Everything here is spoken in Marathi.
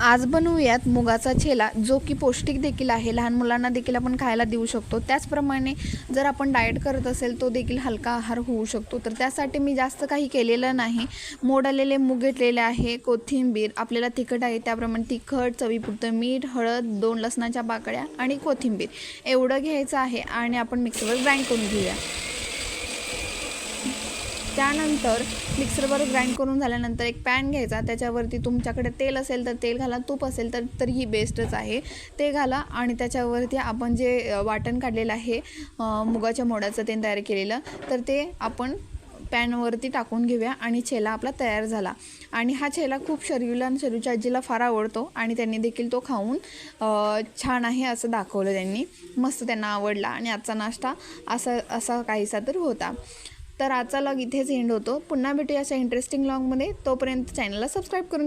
आज बनवूयात मुगाचा छेला जो की पौष्टिक देखील आहे. लहान मुलांना देखील आपण खायला देऊ शकतो. त्याचप्रमाणे जर आपण डाएट करत असेल तो देखील हलका आहार होऊ शकतो. तर त्यासाठी मी जास्त काही केलेलं नाही. मोड आलेले मूग घेतलेले आहे कोथिंबीर आपल्याला तिखट आहे त्याप्रमाणे तिखट चवीपुरतं मीठ हळद दोन लसणाच्या बाकड्या आणि कोथिंबीर. एवढं घ्यायचं आहे आणि आपण मिक्सरवर ग्राइंड करून घेऊया. त्यानंतर मिक्सरवर ग्राइंड करून झाल्यानंतर एक पॅन घ्यायचा. त्याच्यावरती तुमच्याकडे तेल असेल तर तेल घाला तूप असेल तर तर ही बेस्टच आहे. ते घाला आणि त्याच्यावरती आपण जे वाटण काढलेलं आहे मुगाच्या मोडाचं ते तयार केलेलं तर ते आपण पॅनवरती टाकून घेऊया आणि छेला आपला तयार झाला. आणि हा छेला खूप शरीरला आणि शरीरच्या आजीला फार आवडतो आणि त्यांनी देखील तो खाऊन छान आहे असं दाखवलं त्यांनी. मस्त त्यांना आवडला आणि आजचा नाश्ता असा असा काहीसा तर होता. तर आजचा लॉग इथेच एंड होतो. पुन्हा भेटूया अशा इंटरेस्टिंग लॉगमध्ये तोपर्यंत चॅनलला सबस्क्राईब करून घ्या.